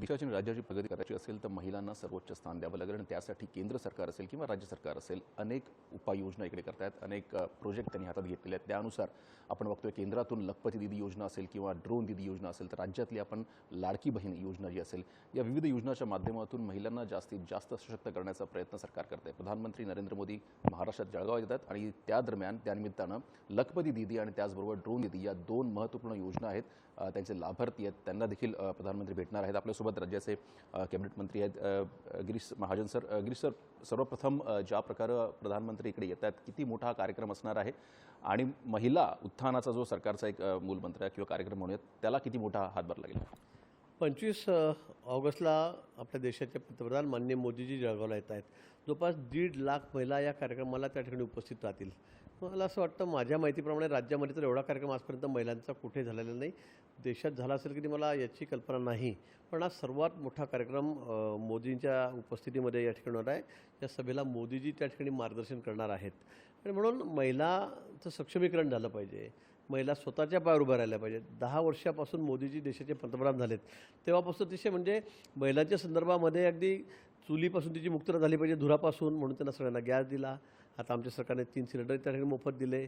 देशाची आणि राज्याची प्रगती करायची असेल तर महिलांना सर्वोच्च स्थान द्यावं लागेल आणि त्यासाठी केंद्र सरकार असेल किंवा राज्य सरकार असेल अनेक उपाययोजना इकडे करतायत अनेक प्रोजेक्ट त्यांनी हातात घेतलेले आहेत. त्यानुसार आपण बघतोय केंद्रातून लखपती दिदी योजना असेल किंवा ड्रोन दिदी योजना असेल तर राज्यातली आपण लाडकी बहीण योजना जी असेल या विविध योजनाच्या माध्यमातून महिलांना जास्तीत जास्त सशक्त करण्याचा प्रयत्न सरकार करते प्रधानमंत्री नरेंद्र मोदी महाराष्ट्रात जळगाव येतात आणि त्या दरम्यान त्यानिमित्तानं लखपती दिदी आणि त्याचबरोबर ड्रोन दिदी या दोन महत्त्वपूर्ण योजना आहेत. त्यांचे लाभार्थी आहेत. त्यांना देखील प्रधानमंत्री भेटणार आहेत. आपल्यासोबत राज्याचे कॅबिनेट मंत्री आहेत. गिरीश महाजन सर गिरीश सर सर्वप्रथम ज्या प्रकारे प्रधानमंत्री इकडे येत आहेत किती मोठा हा कार्यक्रम असणार आहे? आणि महिला उत्थानाचा जो सरकारचा एक मूलमंत्र आहे किंवा कार्यक्रम म्हणूयात त्याला किती मोठा हातभार लागेल? पंचवीस ऑगस्टला आपल्या देशाचे पंतप्रधान माननीय मोदीजी जळगावला येत आहेत. जवळपास दीड लाख महिला या कार्यक्रमाला त्या ठिकाणी उपस्थित राहतील. मला असं वाटतं माझ्या माहितीप्रमाणे राज्यामध्ये तर एवढा कार्यक्रम आजपर्यंत महिलांचा कुठे झालेला नाही. देशात झाला असेल की मला याची कल्पना नाही. पण हा सर्वात मोठा कार्यक्रम मोदींच्या उपस्थितीमध्ये या ठिकाणी होणार आहे. या सभेला मोदीजी त्या ठिकाणी मार्गदर्शन करणार आहेत. आणि म्हणून महिलाचं सक्षमीकरण झालं पाहिजे. महिला स्वतःच्या पायावर उभ्या राहिल्या पाहिजेत. दहा वर्षापासून मोदीजी देशाचे पंतप्रधान झालेत. तेव्हापासून अतिशय म्हणजे महिलांच्या संदर्भामध्ये अगदी चुलीपासून तिची मुक्तता झाली पाहिजे धुरापासून म्हणून त्यांना सगळ्यांना गॅस दिला. आता आमच्या सरकारने तीन सिलेंडर त्या ठिकाणी मोफत दिले.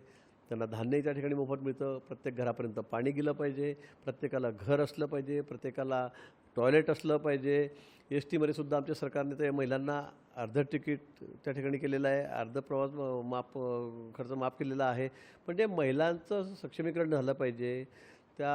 त्यांना धान्यही त्या ठिकाणी मोफत मिळतं. प्रत्येक घरापर्यंत पाणी गेलं पाहिजे. प्रत्येकाला घर असलं पाहिजे. प्रत्येकाला टॉयलेट असलं पाहिजे. एस टीमध्ये सुद्धा आमच्या सरकारने ते महिलांना अर्धं तिकीट त्या ठिकाणी केलेलं आहे. अर्ध प्रवास म- खर्च माफ केलेला आहे. म्हणजे महिलांचं सक्षमीकरण झालं पाहिजे त्या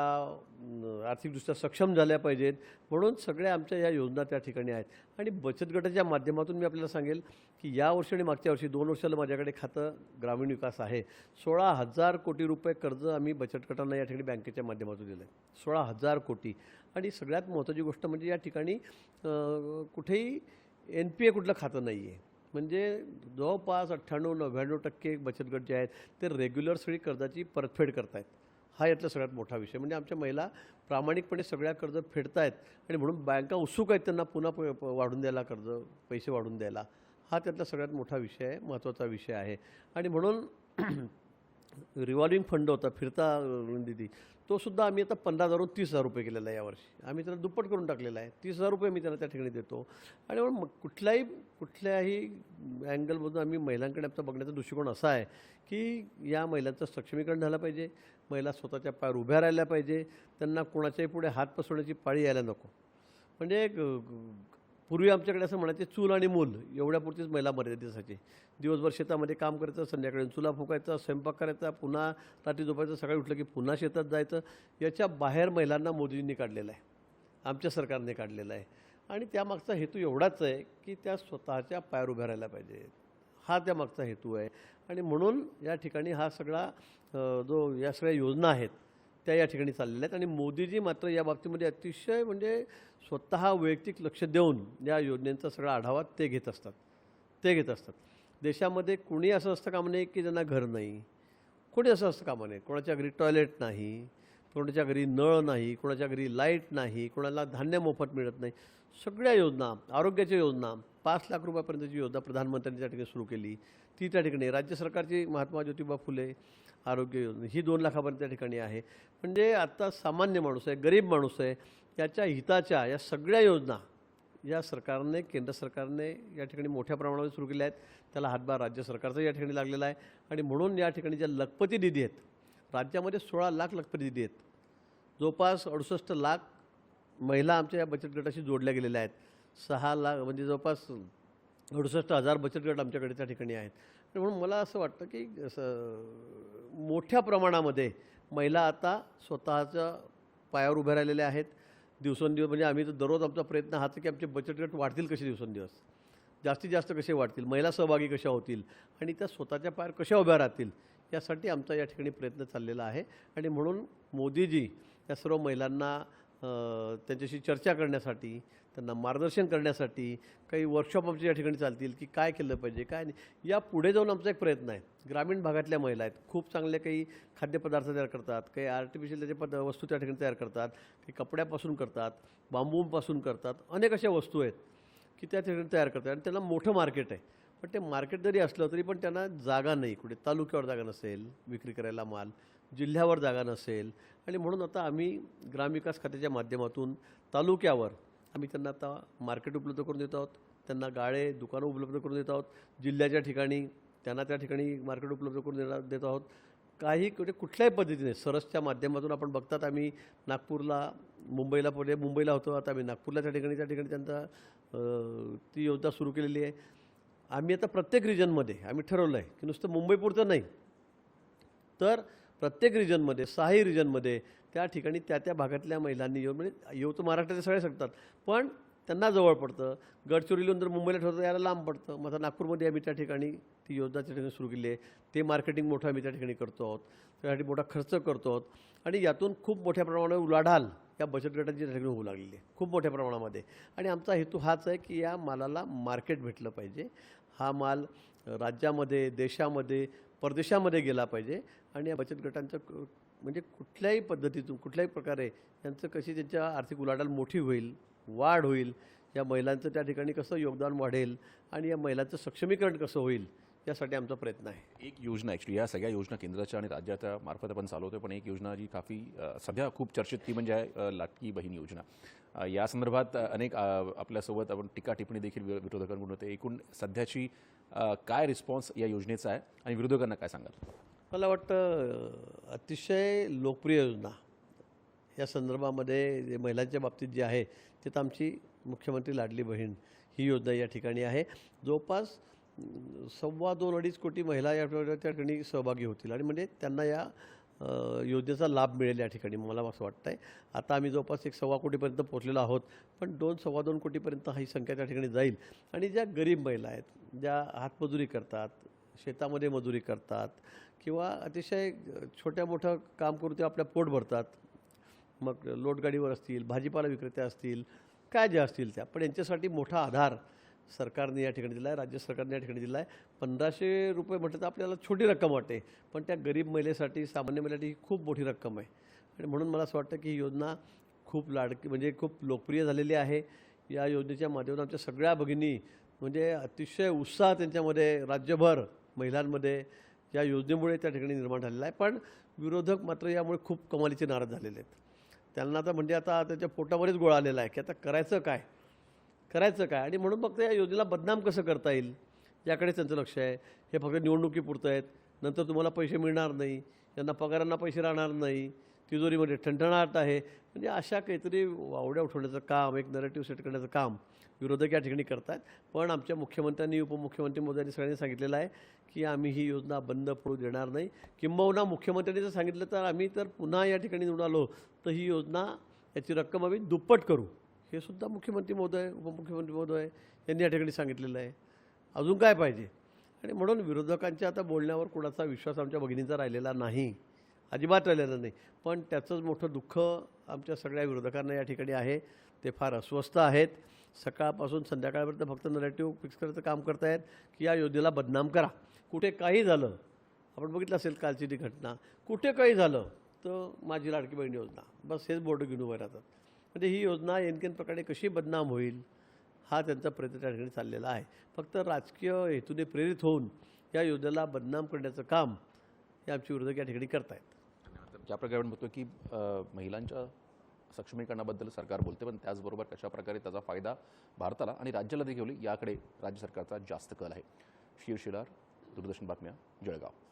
आर्थिकदृष्ट्या सक्षम झाल्या पाहिजेत. म्हणून सगळ्या आमच्या या योजना त्या ठिकाणी आहेत. आणि बचत गटाच्या माध्यमातून मी आपल्याला सांगेल की या वर्षी आणि मागच्या वर्षी दोन वर्षाला माझ्याकडे खातं ग्रामीण विकास आहे. सोळा हजार कोटी रुपये कर्ज आम्ही बचत गटांना या ठिकाणी बँकेच्या माध्यमातून दिलं आहे सोळा हजार कोटी. आणि सगळ्यात महत्त्वाची गोष्ट म्हणजे या ठिकाणी कुठेही एन पी ए कुठलं खातं नाही आहे म्हणजे जवळपास अठ्ठ्याण्णव नव्याण्णव टक्के बचत गट जे आहेत ते रेग्युलर सगळी कर्जाची परतफेड करतायत. हा यातला सगळ्यात मोठा विषय. म्हणजे आमच्या महिला प्रामाणिकपणे सगळ्या कर्ज फेडतायत आणि म्हणून बँका उत्सुक आहेत त्यांना पुन्हा प- प- वाढून द्यायला कर्ज पैसे वाढून द्यायला. हा त्यातला सगळ्यात मोठा विषय आहे महत्त्वाचा विषय आहे. आणि म्हणून रिव्हॉल्विंग फंड होता फिरता अं, निधी तो सुद्धा आम्ही आता पंधरा हजारून तीस हजार रुपये केलेला आहे यावर्षी. आम्ही त्याला दुप्पट करून टाकलेला आहे. तीस हजार रुपये मी त्यांना त्या ठिकाणी देतो. आणि म्हणून मग कुठल्याही कुठल्याही अँगलमधून आम्ही महिलांकडे आमचा बघण्याचा दृष्टिकोन असा आहे की या महिलांचं सक्षमीकरण झालं पाहिजे. महिला स्वतःच्या पायावर उभ्या राहिल्या पाहिजे. त्यांना कोणाच्याही पुढे हात पसरण्याची पाळी यायला नको. म्हणजे ग- पूर्वी आमच्याकडे असं म्हणायचे चूल आणि मूल एवढ्यापुरतीच महिला मर्यादित असायची. दिवसभर शेतामध्ये काम करायचं संध्याकाळी चुला फुकायचा स्वयंपाक करायचा पुन्हा रात्री झोपायचं सकाळी उठलं की पुन्हा शेतात जायचं. याच्या बाहेर महिलांना मोदींनी काढलेलं आहे. आमच्या सरकारने काढलेलं आहे. आणि त्यामागचा हेतू एवढाच आहे की त्या स्वतःच्या पायावर उभ्या राहायला पाहिजेत. हा त्यामागचा हेतू आहे. आणि म्हणून या ठिकाणी हा सगळा जो या सगळ्या योजना आहेत त्या या ठिकाणी चाललेल्या आहेत. आणि मोदीजी मात्र या बाबतीमध्ये अतिशय म्हणजे स्वतः वैयक्तिक लक्ष देऊन या योजनेचा सगळा आढावा ते घेत असतात. ते घेत असतात. देशामध्ये कुणी असं असतं कामा नये की ज्यांना घर नाही. कोणी असं असतं कामा नये कोणाच्या घरी टॉयलेट नाही कोणाच्या घरी नळ नाही कोणाच्या घरी लाइट नाही कोणाला धान्य मोफत मिळत नाही. सगळ्या योजना आरोग्याच्या योजना पाच लाख रुपयापर्यंतची योजना प्रधानमंत्र्यांनी त्या ठिकाणी सुरू केली. ती त्या ठिकाणी राज्य सरकारची महात्मा ज्योतिबा फुले आरोग्य योजना ही दोन लाखापर्यंत त्या ठिकाणी आहे. म्हणजे आत्ता सामान्य माणूस आहे गरीब माणूस आहे याच्या हिताच्या या सगळ्या योजना या सरकारने केंद्र सरकारने या ठिकाणी मोठ्या प्रमाणावर सुरू केल्या आहेत. त्याला हातभार राज्य सरकारचा या ठिकाणी लागलेला आहे. आणि म्हणून या ठिकाणी ज्या लखपती निधी आहेत राज्यामध्ये सोळा लाख लखपती निधी आहेत. जवळपास अडुसष्ट लाख महिला आमच्या या बचत गटाशी जोडल्या गेलेल्या आहेत. सहा लाख म्हणजे जवळपास अडुसष्ट हजार बचत गट आमच्याकडे त्या ठिकाणी आहेत. म्हणून मला असं वाटतं की असं मोठ्या प्रमाणामध्ये महिला आता स्वतःच्या पायावर उभ्या राहिलेल्या आहेत. दिवसेंदिवस म्हणजे आम्ही तर दररोज आमचा प्रयत्न हाच की आमचे बचत गट वाढतील कसे दिवसेंदिवस? जास्तीत जास्त कसे वाढतील? महिला सहभागी कशा होतील? आणि त्या स्वतःच्या पायावर कशा उभ्या राहतील? यासाठी आमचा या ठिकाणी प्रयत्न चाललेला आहे. आणि म्हणून मोदीजी या सर्व महिलांना त्यांच्याशी चर्चा करण्यासाठी त्यांना मार्गदर्शन करण्यासाठी काही वर्कशॉप आमच्या या ठिकाणी चालतील की काय केलं पाहिजे काय नाही. या पुढे जाऊन आमचा एक प्रयत्न आहे. ग्रामीण भागातल्या महिला आहेत. खूप चांगले काही खाद्यपदार्थ तयार करतात काही आर्टिफिशियल त्याचे पद वस्तू त्या ठिकाणी तयार करतात काही कपड्यापासून करतात बांबूपासून करतात. अनेक अशा वस्तू आहेत की त्या ठिकाणी तयार करतात आणि त्यांना मोठं मार्केट आहे. पण ते मार्केट जरी असलं तरी पण त्यांना जागा नाही. कुठे तालुक्यावर जागा नसेल विक्री करायला माल जिल्ह्यावर जागा नसेल. आणि म्हणून आता आम्ही ग्रामविकास खात्याच्या माध्यमातून तालुक्यावर आम्ही त्यांना आता मार्केट उपलब्ध करून देत आहोत. त्यांना गाळे दुकानं उपलब्ध करून देत आहोत. जिल्ह्याच्या ठिकाणी त्यांना त्या ठिकाणी मार्केट उपलब्ध करून देणार देत आहोत. काही म्हणजे कुठल्याही पद्धतीने सरसच्या माध्यमातून आपण बघतात आम्ही नागपूरला मुंबईला पहिले मुंबईला होतो. आता आम्ही नागपूरला त्या ठिकाणी त्या ठिकाणी त्यांचा ती योजना सुरू केलेली आहे. आम्ही आता प्रत्येक रिजनमध्ये आम्ही ठरवलं आहे की नुसतं मुंबईपुरतं नाही. तर प्रत्येक रिजनमध्ये सहाही रिजनमध्ये त्या ठिकाणी त्या त्या भागातल्या महिलांनी येऊन म्हणजे येऊ तर महाराष्ट्राचे सगळे शकतात. पण त्यांना जवळ पडतं. गडचिरोलीहून जर मुंबईला ठेवतं यायला लांब पडतं. मग आता नागपूरमध्ये आम्ही त्या ठिकाणी ती योजना त्या ठिकाणी सुरू केली आहे. ते मार्केटिंग मोठं आम्ही त्या ठिकाणी करतो आहोत. त्यासाठी मोठा खर्च करतो आहोत. आणि यातून खूप मोठ्या प्रमाणावर उलाढाल या बचत गटाची त्या ठिकाणी होऊ लागलेली आहे. खूप मोठ्या प्रमाणामध्ये. आणि आमचा हेतू हाच आहे की या मालाला मार्केट भेटलं पाहिजे. हा माल राज्यामध्ये देशामध्ये परदेशामध्ये गेला पाहिजे आणि या बचत गटांचं क- म्हणजे कुठल्याही पद्धतीतून कुठल्याही प्रकारे यांचं कशी त्यांच्या आर्थिक उलाढाल मोठी होईल वाढ होईल या महिलांचं त्या ठिकाणी कसं योगदान वाढेल आणि या महिलांचं सक्षमीकरण कसं होईल यासाठी आमचा प्रयत्न आहे. एक योजना ॲक्च्युली या सगळ्या योजना केंद्राच्या आणि राज्याच्या मार्फत आपण चालवतोय पण एक योजना जी काफी सध्या खूप चर्चित ती म्हणजे आहे लाटकी बहीण योजना. या संदर्भात अनेक आपल्यासोबत आपण टीका टिप्पणी देखील वि- विरोधकांकडून होते. एकूण सध्याची काय रिस्पॉन्स या योजनेचा आहे? आणि विरोधकांना काय सांगाल? मला वाटतं अतिशय लोकप्रिय योजना. या संदर्भामध्ये जे महिलांच्या बाबतीत जे आहे ते तर आमची मुख्यमंत्री लाडली बहीण ही योजना या ठिकाणी आहे. जवळपास सव्वा दोन अडीच कोटी महिला या त्या ठिकाणी सहभागी होतील. आणि म्हणजे त्यांना या योजनेचा लाभ मिळेल या ठिकाणी मला असं वाटतं आहे आता आम्ही जवळपास एक सव्वा कोटीपर्यंत पोहोचलेलो आहोत पण दोन सव्वा दोन कोटीपर्यंत ही संख्या त्या ठिकाणी जाईल. आणि ज्या गरीब महिला आहेत ज्या हातमजुरी करतात शेतामध्ये मजुरी करतात किंवा अतिशय छोट्या मोठं काम करून ते आपल्या पोट भरतात मग लोटगाडीवर असतील भाजीपाला विक्रेत्या असतील काय ज्या असतील त्या पण यांच्यासाठी मोठा आधार सरकारने या ठिकाणी दिला आहे राज्य सरकारने या ठिकाणी दिला आहे पंधराशे रुपये म्हटलं तर आपल्याला छोटी रक्कम वाटते. पण त्या गरीब महिलेसाठी सामान्य महिलेसाठी ही खूप मोठी रक्कम आहे. आणि म्हणून मला असं वाटतं की ही योजना खूप लाडकी म्हणजे खूप लोकप्रिय झालेली आहे. या योजनेच्या माध्यमातून आमच्या सगळ्या भगिनी म्हणजे अतिशय उत्साह त्यांच्यामध्ये राज्यभर महिलांमध्ये या योजनेमुळे त्या ठिकाणी निर्माण झालेला आहे. पण विरोधक मात्र यामुळे खूप कमालीचे नाराज झालेले आहेत. त्यांना आता म्हणजे आता त्याच्या पोटावरच गोळा आलेला आहे की आता करायचं काय? करायचं काय? आणि म्हणून फक्त या योजनेला बदनाम कसं करता येईल? याकडे त्यांचं लक्ष आहे. हे फक्त निवडणुकीपुरतं आहेत. नंतर तुम्हाला पैसे मिळणार नाही. यांना पगारांना पैसे राहणार नाही. तिजोरीमध्ये ठणठणाट आहे. म्हणजे अशा काहीतरी वावड्या उठवण्याचं काम एक नरेटिव्ह सेट करण्याचं काम विरोधक या ठिकाणी करतात पण आमच्या मुख्यमंत्र्यांनी उपमुख्यमंत्री मोदयांनी सगळ्यांनी सांगितलेलं आहे की आम्ही ही योजना बंद पडू देणार नाही. किंबहुना मुख्यमंत्र्यांनी जर सांगितलं तर आम्ही तर पुन्हा या ठिकाणी निवडून आलो तर ही योजना याची रक्कम आम्ही दुप्पट करू. हे सुद्धा मुख्यमंत्री महोदय उपमुख्यमंत्री महोदय यांनी या ठिकाणी सांगितलेलं आहे. अजून काय पाहिजे? आणि म्हणून विरोधकांच्या आता बोलण्यावर कुणाचा विश्वास आमच्या भगिनीचा राहिलेला नाही. अजिबात राहिलेला नाही. पण त्याचंच मोठं दुःख आमच्या सगळ्या विरोधकांना या ठिकाणी आहे. ते फार अस्वस्थ आहेत. सकाळपासून संध्याकाळपर्यंत फक्त नरेटिव्ह फिक्स करायचं काम करतायत की या योजनेला बदनाम करा. कुठे काही झालं आपण बघितलं असेल कालची ती घटना कुठे काही झालं तर माझी लाडकी बहीण योजना. बस हेच बोर्ड घेऊन उभे राहतात. म्हणजे ही योजना एनकेन प्रकारे कशी बदनाम होईल हा त्यांचा प्रयत्न त्या ठिकाणी चाललेला आहे. फक्त राजकीय हेतूने प्रेरित होऊन या योजनेला बदनाम करण्याचं काम हे आमचे विरोधक या ठिकाणी करतायत. ज्या प्रकारे आपण बघतो की महिलांच्या सक्षमीकरणाबद्दल सरकार बोलते पण त्याचबरोबर कशाप्रकारे त्याचा फायदा भारताला आणि राज्याला देखील याकडे राज्य सरकारचा जास्त कल आहे. शिवशिलार दूरदर्शन बातम्या जळगाव.